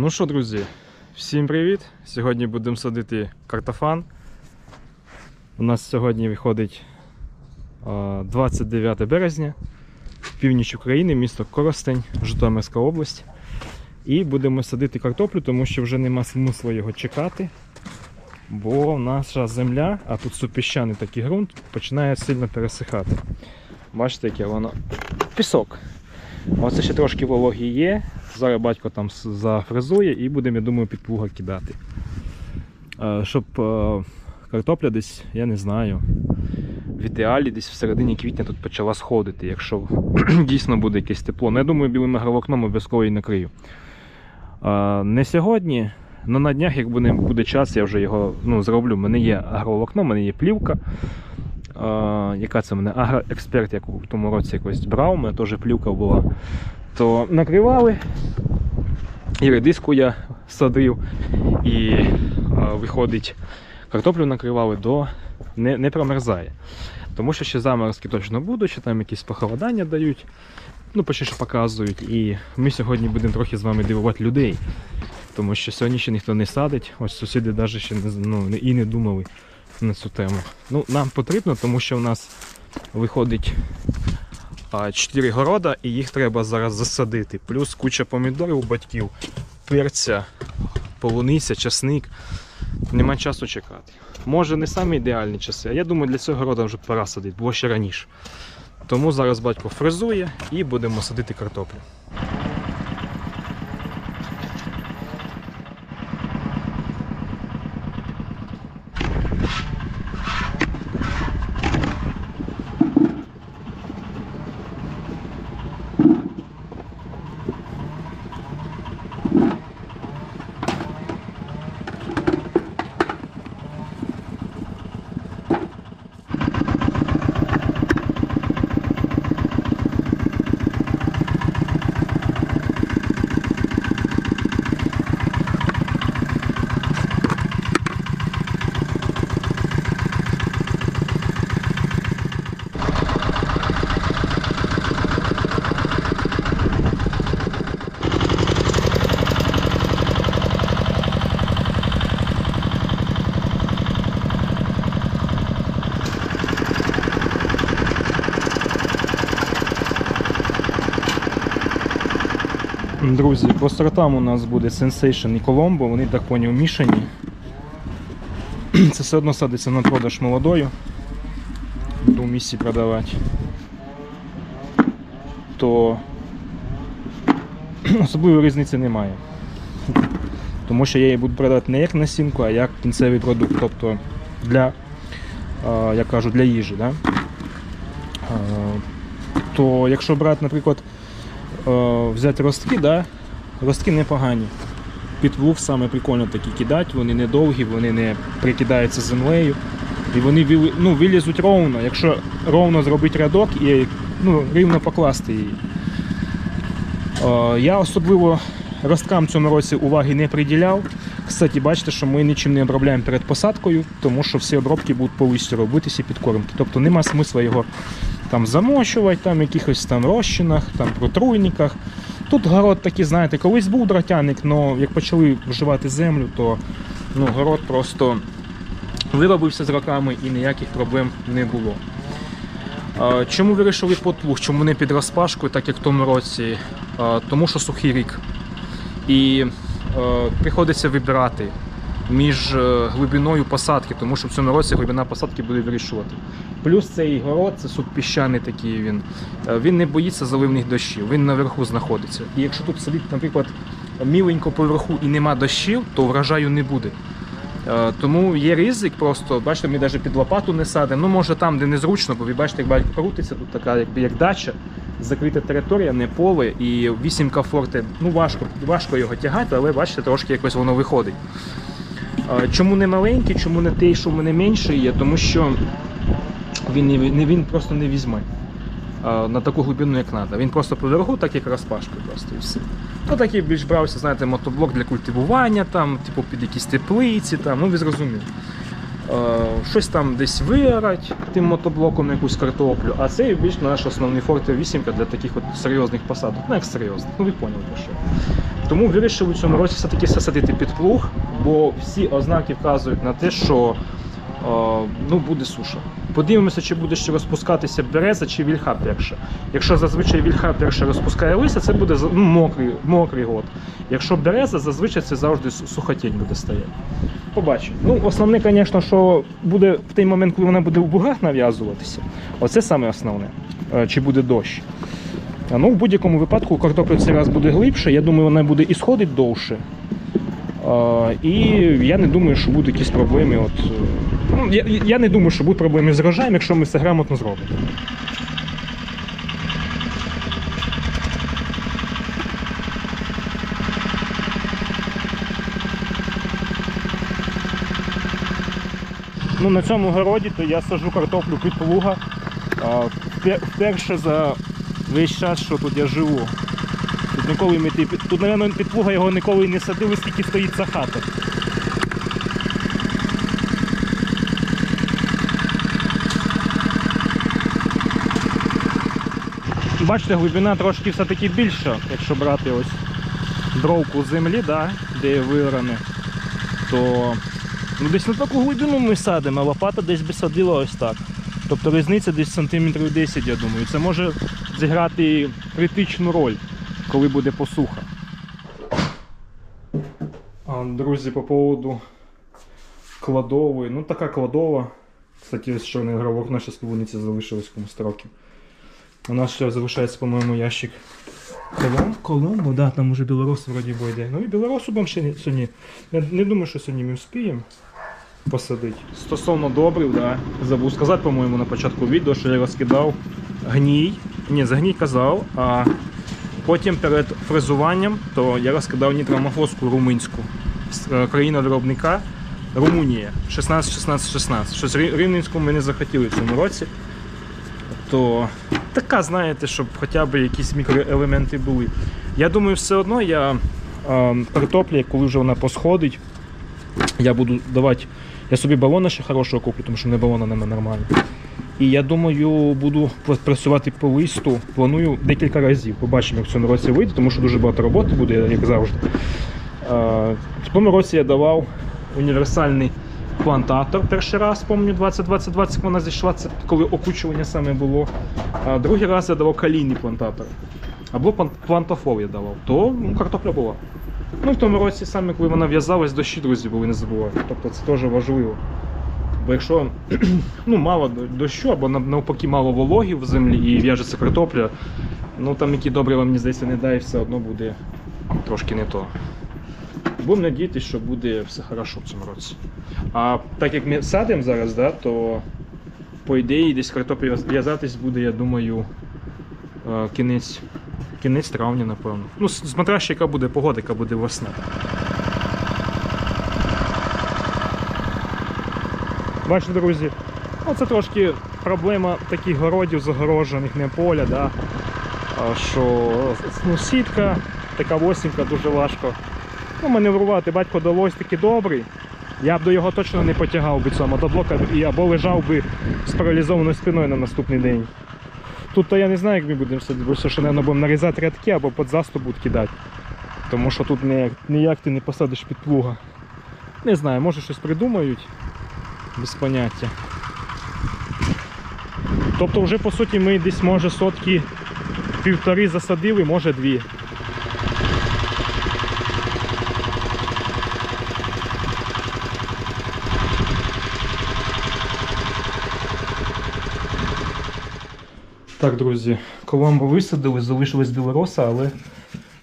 Ну що, друзі, всім привіт! Сьогодні будемо садити картофан. У нас сьогодні виходить 29 березня, північ України, місто Коростень, Житомирська область. І будемо садити картоплю, тому що вже нема смисла його чекати. Бо наша земля, а тут супіщаний такий ґрунт, починає сильно пересихати. Бачите, яке воно пісок. Оце ще трошки вологі є. Зараз батько там зафрезує і будемо, я думаю, під плуга кидати. Е, Щоб е, картопля десь, я не знаю, в ідеалі десь в середині квітня тут почала сходити, якщо дійсно буде якесь тепло. Ну, я думаю, білим агровокном обов'язково її накрию. Е, Не сьогодні, але на днях, як буде, час, я вже його ну, зроблю. У мене є агроволокно, у мене є плівка. Яка це в мене агроексперт, як у тому році якось брав, у мене теж плівка була. То накривали. І редиску я садив, і виходить, картоплю накривали до не, не промерзає. Тому що ще заморозки точно будуть, ще там якісь похолодання дають, ну що показують. І ми сьогодні будемо трохи з вами дивувати людей. Тому що сьогодні ще ніхто не садить, ось сусіди навіть ще не, ну, і не думали на цю тему. Ну, нам потрібно, тому що в нас виходить а, 4 города, і їх треба зараз засадити. Плюс куча помідорів у батьків, перця, полуниця, часник. Нема часу чекати. Може не самі ідеальні часи, а я думаю, для цього города вже пора садити, було ще раніше. Тому зараз батько фрезує і будемо садити картоплю. Друзі, по сортам у нас буде Sensation і Colombo, вони так поняв мішані. Це все одно садиться на продаж молодою. Буду в продавати. То особливої різниці немає. Тому що я її буду продавати не як насінку, а як кінцевий продукт. Тобто для, як кажу, для їжі. Да? То якщо брати, наприклад, е, взяти ростки, да, ростки непогані. Під плуг саме прикольно такі кидати, вони не довгі, вони не прикидаються землею. І вони ну, вилізуть ровно. Якщо ровно зробити рядок і ну, рівно покласти її. Е, я особливо росткам цьому році уваги не приділяв. Кстати, бачите, що ми нічим не обробляємо перед посадкою, тому що всі обробки будуть по листю робитися під кормки. Тобто нема смисла його там замочувати, там якихось там розчинах, там протруйниках. Тут город такий, знаєте, колись був дротяник, але як почали вживати землю, то ну, город просто виробився з роками і ніяких проблем не було. Чому вирішили під? Чому не під розпашку, так як в тому році? Тому що сухий рік. І приходиться вибирати між е, глибиною посадки, тому що в цьому році глибина посадки буде вирішувати. Плюс цей город, це субпіщаний такий він. е, Він не боїться заливних дощів, він наверху знаходиться. І якщо тут сидить, наприклад, міленько поверху і нема дощів, то врожаю не буде. Е, Тому є ризик просто, бачите, ми навіть під лопату не садимо. Ну, може там, де незручно, бо ви бачите, як батько крутиться, тут така якби як дача, закрита територія, не поле, і вісім комфорти. Ну, важко, важко його тягати, але бачите, трошки якось воно виходить. Чому не маленький, чому не той, що в мене менший є? Тому що він, не, він просто не візьме на таку глибину, як треба. Він просто поверху, так як розпашку просто і все. Ну і більш брався, знаєте, мотоблок для культивування, там, типу під якісь теплиці, там, ну ви зрозуміли. Щось там десь виорать тим мотоблоком якусь картоплю, а це більш наш основний форте вісімка для таких от серйозних посадок. Ну як серйозних, ну ви поняли про що. Тому вирішив у цьому році все-таки садити під плуг, бо всі ознаки вказують на те, що е, ну, буде суша. Подивимося, чи буде ще розпускатися береза чи вільха перша. Якщо зазвичай вільха перша розпускає листя, це буде ну, мокрий, мокрий год. Якщо береза, зазвичай це завжди сухотінь буде стояти. Побачимо. Ну, основне, звісно, що буде в той момент, коли вона буде в бугах нав'язуватися. Оце саме основне. Е, Чи буде дощ. Ну, в будь-якому випадку картопля цей раз буде глибше. Я думаю, вона буде і сходить довше. І я не думаю, що будуть якісь проблеми. От, е, ну, я, я не думаю, що будуть проблеми з врожаєм, якщо ми все грамотно зробимо. Ну, на цьому городі то я сажу картоплю під плуга. Вперше за весь час, що тут я живу. Тут ніколи ми тут, мабуть, під плуга його ніколи не садили, скільки стоїть ця хата. Бачите, глибина трошки все-таки більша, якщо брати ось дровку землі, да, де виране, то ну, десь на таку глибину ми садимо, а лопата десь би садила ось так. Тобто різниця десь сантиметрів 10, я думаю. Це може зіграти критичну роль, коли буде посуха. Друзі, по поводу кладової. Ну, така кладова. Кстати, ось чорний гравок наші склонниці залишилось комусь років. У нас ще залишається, по-моєму, ящик Колом, Коломбо, да, там уже білорус вроді би йде. Ну і білорусу будемо ще сьогодні. Я не думаю, що сьогодні ми вспіємо посадити. Стосовно добрив, да, забув сказати, по-моєму, на початку відео, що я розкидав гній. Ні, за гній казав, а потім перед фрезуванням то я розкидав нітромофоску румунську е, країна виробника Румунія 16 16 16 Щось рівненську ми не захотіли в цьому році. То така, знаєте, щоб хоча б якісь мікроелементи були. Я думаю, все одно я е, картоплі, коли вже вона посходить, я буду давати. Я собі балона ще хорошого куплю, тому що не балона нема нормально. І я думаю, буду працювати по листу. Планую декілька разів. Побачимо, як в цьому році вийде, тому що дуже багато роботи буде, як завжди. Е, В тому році я давав універсальний плантатор перший раз, пам'ятаю, 20-20-20 вона зійшла, це коли окучування саме було. А другий раз я давав калійний плантатор. Або плантофол я давав, то ну, картопля була. Ну, в тому році саме, коли вона в'язалась, дощі, друзі, були, не забувайте. Тобто це теж важливо. Бо якщо ну, мало дощу, або навпаки мало вологі в землі і в'яжеться картопля, ну там які добре вам, здається, не дай, все одно буде трошки не то. Будемо надіятися, що буде все хорошо в цьому році. А так як ми садимо зараз, да, то по ідеї десь картопля в'язатись буде, я думаю, е, кінець, кінець травня, напевно. Ну, смотря ще яка буде погода, яка буде весна. Бачите, друзі, ну, це трошки проблема таких городів загорожених, не поля, да? що ну, сітка, така восімка дуже важко. Ну, маневрувати батько далось таки добрий. Я б до його точно не потягав би цього мотоблока і або лежав би з паралізованою спиною на наступний день. Тут то я не знаю, як ми будемо сидіти, бо що, наверное, будемо нарізати рядки або під заступ будуть кидати. Тому що тут ніяк, ніяк ти не посадиш під плуга. Не знаю, може щось придумають. Без поняття. Тобто вже по суті ми десь може сотки півтори засадили, може дві. Так, друзі, коломбу висадили, залишилась білороса, але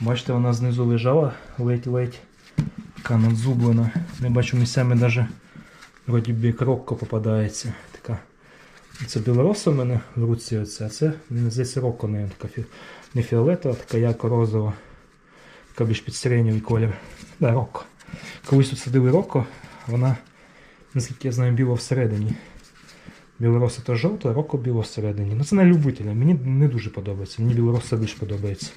бачите, вона знизу лежала ледь-ледь така надзублена. Не бачу місцями навіть вроді б як рокко попадається. Така. Це білороса в мене в руці оце, а це здається рокко, не така фі... не фіолетова, така ярко розова. Така більш під колір. Да, рокко. Колись тут садили рокко, вона, наскільки я знаю, біла всередині білороса та жовта, року біло всередині. Ну це на любителя, мені не дуже подобається, мені білороса більш подобається.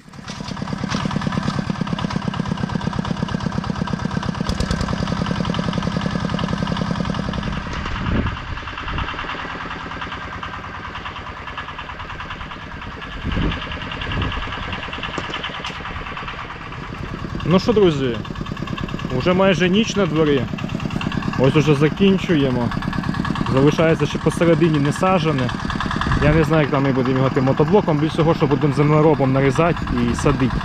Ну що, друзі, вже майже ніч на дворі. Ось уже закінчуємо. Залишається ще посередині не сажене. Я не знаю, як там ми будемо його тим мотоблоком, більш всього, що будемо землеробом нарізати і садити.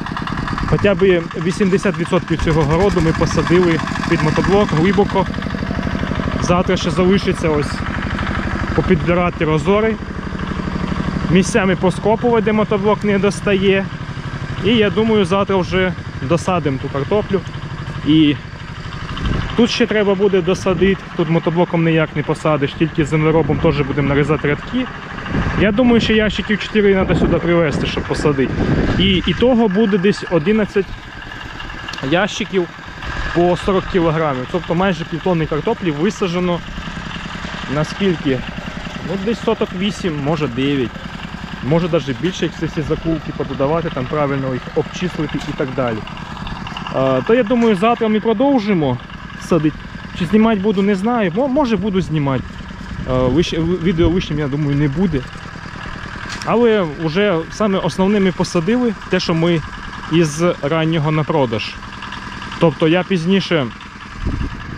Хоча б 80% цього городу ми посадили під мотоблок глибоко. Завтра ще залишиться ось попідбирати розори. Місцями поскопувати, де мотоблок не достає. І я думаю, завтра вже досадимо ту картоплю. І тут ще треба буде досадити. Тут мотоблоком ніяк не посадиш, тільки землеробом теж будемо нарізати рядки. Я думаю, що ящиків 4 треба сюди привезти, щоб посадити. І, того буде десь 11 ящиків по 40 кілограмів. Тобто майже півтонни картоплі висаджено наскільки? Ну, десь соток 8, може 9. Може навіть більше, якщо всі закулки пододавати, там правильно їх обчислити і так далі. То я думаю, завтра ми продовжимо садити. Чи знімати буду, не знаю. Може буду знімати. Відео лишнім, я думаю, не буде. Але вже саме основне ми посадили те, що ми із раннього на продаж. Тобто я пізніше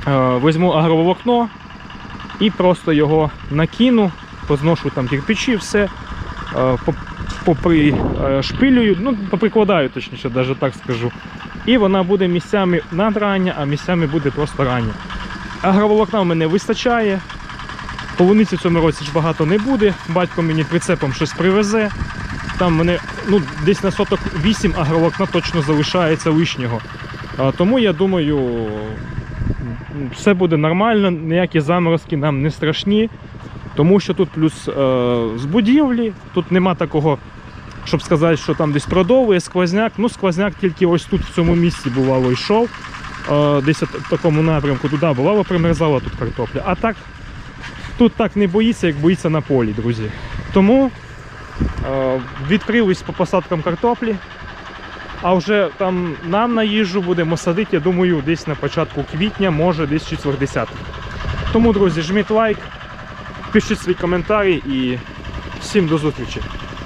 е, візьму агроволокно і просто його накину, позношу там кирпичі, все, е, поп- попри е, шпилюю, ну, поприкладаю, точніше, навіть так скажу. І вона буде місцями надрання, а місцями буде просто рання. Агроволокна в мене вистачає. Полуниці в цьому році ж багато не буде. Батько мені прицепом щось привезе. Там мене ну, десь на соток 8 агроволокна точно залишається лишнього. А, тому я думаю, все буде нормально, ніякі заморозки нам не страшні. Тому що тут плюс е, з будівлі, тут нема такого, щоб сказати, що там десь продовує сквозняк. Ну, сквозняк тільки ось тут в цьому місці бувало йшов. Е, десь в такому напрямку туди бувало, примерзала тут картопля. А так тут так не боїться, як боїться на полі, друзі. Тому е, відкрились по посадкам картоплі. А вже там нам на їжу будемо садити, я думаю, десь на початку квітня, може десь числах 10. Тому, друзі, жміть лайк, пишіть свої коментарі і всім до зустрічі.